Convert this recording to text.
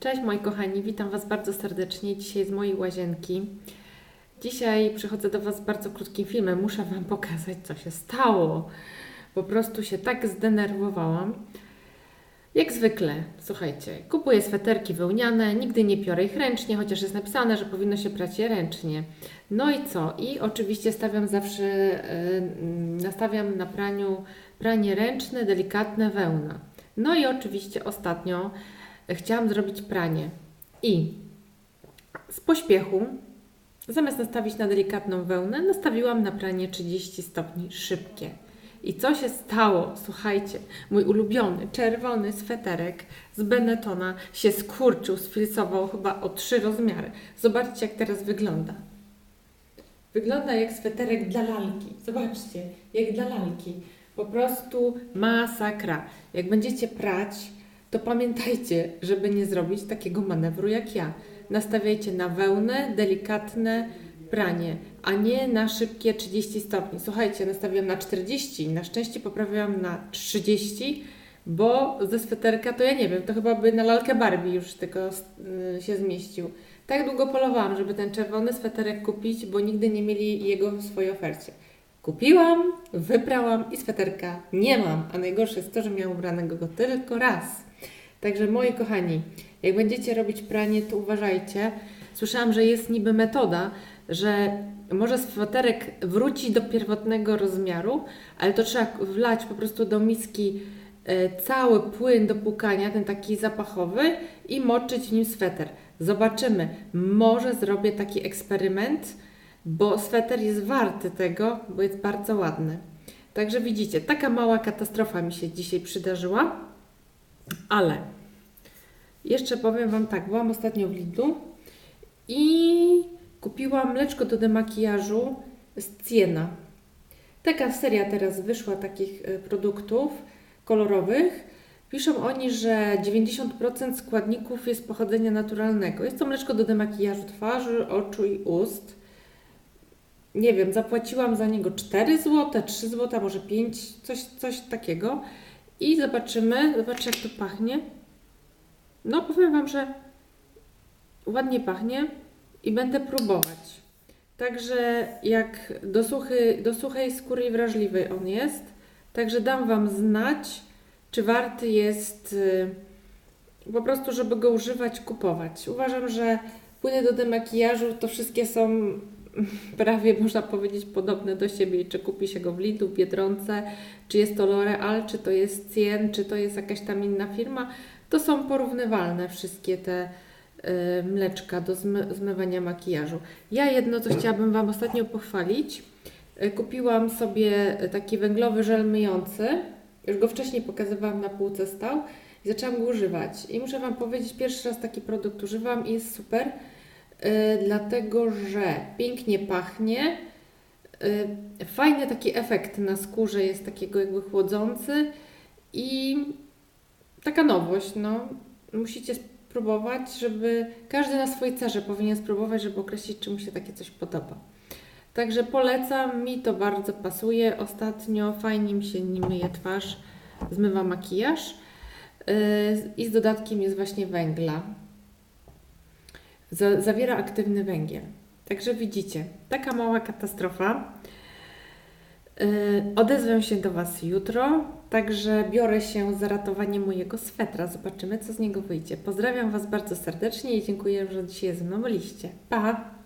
Cześć moi kochani, witam Was bardzo serdecznie dzisiaj z mojej łazienki. Dzisiaj przychodzę do Was z bardzo krótkim filmem. Muszę Wam pokazać, co się stało. Po prostu się tak zdenerwowałam. Jak zwykle, słuchajcie, kupuję sweterki wełniane, nigdy nie piorę ich ręcznie, chociaż jest napisane, że powinno się prać je ręcznie. No i co? I oczywiście stawiam zawsze, yy, nastawiam na praniu pranie ręczne, delikatne wełna. No i oczywiście ostatnio chciałam zrobić pranie i z pośpiechu, zamiast nastawić na delikatną wełnę, nastawiłam na pranie 30 stopni szybkie. I co się stało? Słuchajcie, mój ulubiony czerwony sweterek z Benettona się skurczył, sfilcował chyba o trzy rozmiary. Zobaczcie, jak teraz wygląda. Wygląda jak sweterek dla lalki. Zobaczcie, jak dla lalki. Po prostu masakra. Jak będziecie prać, to pamiętajcie, żeby nie zrobić takiego manewru jak ja. Nastawiajcie na wełnę, delikatne pranie, a nie na szybkie 30 stopni. Słuchajcie, nastawiłam na 40, na szczęście poprawiłam na 30, bo ze sweterka to ja nie wiem, to chyba by na lalkę Barbie już tylko yy, się zmieścił. Tak długo polowałam, żeby ten czerwony sweterek kupić, bo nigdy nie mieli jego w swojej ofercie. Kupiłam, wyprałam i sweterka nie mam, a najgorsze jest to, że miałam ubranego go tylko raz. Także moi kochani, jak będziecie robić pranie, to uważajcie. Słyszałam, że jest niby metoda, że może sweterek wróci do pierwotnego rozmiaru, ale to trzeba wlać po prostu do miski e, cały płyn do płukania, ten taki zapachowy i moczyć w nim sweter. Zobaczymy. Może zrobię taki eksperyment, bo sweter jest warty tego, bo jest bardzo ładny. Także widzicie, taka mała katastrofa mi się dzisiaj przydarzyła, ale jeszcze powiem Wam tak, byłam ostatnio w Lidlu i kupiłam mleczko do demakijażu z Ciena. Taka seria teraz wyszła takich e, produktów kolorowych. Piszą oni, że 90% składników jest pochodzenia naturalnego. Jest to mleczko do demakijażu twarzy, oczu i ust. Nie wiem, zapłaciłam za niego 4 zł, 3 zł, może 5, coś, coś takiego. I zobaczymy, zobaczcie jak to pachnie. No powiem Wam, że ładnie pachnie i będę próbować. Także jak do, suchy, do suchej skóry i wrażliwej on jest. Także dam Wam znać, czy warty jest y, po prostu, żeby go używać, kupować. Uważam, że płyny do demakijażu to wszystkie są prawie można powiedzieć podobne do siebie. Czy kupi się go w Lidlu, Biedronce, czy jest to L'Oreal, czy to jest Cien, czy to jest jakaś tam inna firma. To są porównywalne wszystkie te y, mleczka do zmy, zmywania makijażu. Ja jedno, co chciałabym Wam ostatnio pochwalić. Y, kupiłam sobie taki węglowy żel myjący. Już go wcześniej pokazywałam na półce stał i zaczęłam go używać. I muszę Wam powiedzieć, pierwszy raz taki produkt używam i jest super, dlatego że pięknie pachnie. Y, fajny taki efekt na skórze jest takiego jakby chłodzący i taka nowość, no. Musicie spróbować, żeby każdy na swojej cerze powinien spróbować, żeby określić, czy mu się takie coś podoba. Także polecam, mi to bardzo pasuje. Ostatnio fajnie mi się nim myje twarz, zmywa makijaż. Yy, I z dodatkiem jest właśnie węgla. Zawiera aktywny węgiel. Także widzicie, taka mała katastrofa. Yy, odezwę się do Was jutro, także biorę się za ratowanie mojego swetra. Zobaczymy, co z niego wyjdzie. Pozdrawiam Was bardzo serdecznie i dziękuję, że dzisiaj ze mną byliście. Pa!